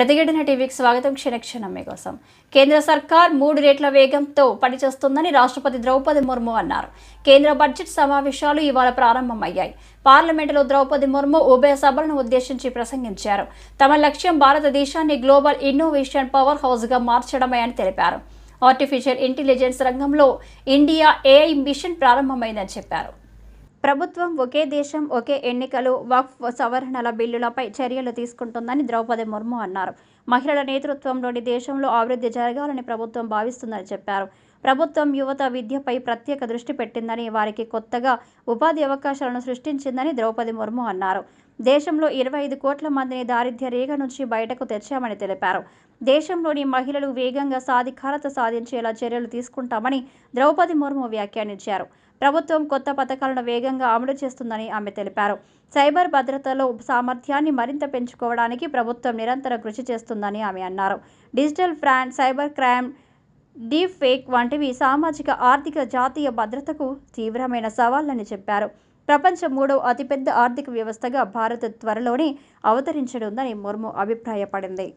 ప్రతిఘటన టీవీకి స్వాగతం. క్షణక్షణం మీకోసం. కేంద్ర సర్కార్ మూడు రేట్ల వేగంతో పనిచేస్తుందని రాష్ట్రపతి ద్రౌపది ముర్ము అన్నారు. కేంద్ర బడ్జెట్ సమావేశాలు ఇవాళ ప్రారంభమయ్యాయి. పార్లమెంటులో ద్రౌపది ముర్ము ఉభయ సభలను ఉద్దేశించి ప్రసంగించారు. తమ లక్ష్యం భారతదేశాన్ని గ్లోబల్ ఇన్నోవేషన్ పవర్ హౌస్గా మార్చడమే అని తెలిపారు. ఆర్టిఫిషియల్ ఇంటెలిజెన్స్ రంగంలో ఇండియా ఏఐ మిషన్ ప్రారంభమైందని చెప్పారు. ప్రభుత్వం ఒకే దేశం ఒకే ఎన్నికలు వక్ఫ్ సవరణల బిల్లులపై చర్యలు తీసుకుంటుందని ద్రౌపది ముర్ము అన్నారు. మహిళల నేతృత్వంలోని దేశంలో అభివృద్ధి జరగాలని ప్రభుత్వం భావిస్తుందని చెప్పారు. ప్రభుత్వం యువత విద్యపై ప్రత్యేక దృష్టి పెట్టిందని వారికి కొత్తగా ఉపాధి అవకాశాలను సృష్టించిందని ద్రౌపది ముర్ము అన్నారు. దేశంలో ఇరవై ఐదు కోట్ల మందిని దారిద్ర్య రేఖ నుంచి బయటకు తెచ్చామని తెలిపారు. దేశంలోని మహిళలు వేగంగా సాధికారత సాధించేలా చర్యలు తీసుకుంటామని ద్రౌపది ముర్ము వ్యాఖ్యానించారు. ప్రభుత్వం కొత్త పథకాలను వేగంగా అమలు చేస్తుందని ఆమె తెలిపారు. సైబర్ భద్రతలో సామర్థ్యాన్ని మరింత పెంచుకోవడానికి ప్రభుత్వం నిరంతరం కృషి చేస్తుందని ఆమె అన్నారు. Digital fraud cyber crime deep fake వంటివి సామాజిక ఆర్థిక జాతీయ భద్రతకు తీవ్రమైన సవాళ్ళని చెప్పారు. ప్రపంచ మూడవ అతిపెద్ద ఆర్థిక వ్యవస్థగా భారత్ త్వరలోనే అవతరించనుందని ముర్ము అభిప్రాయపడింది.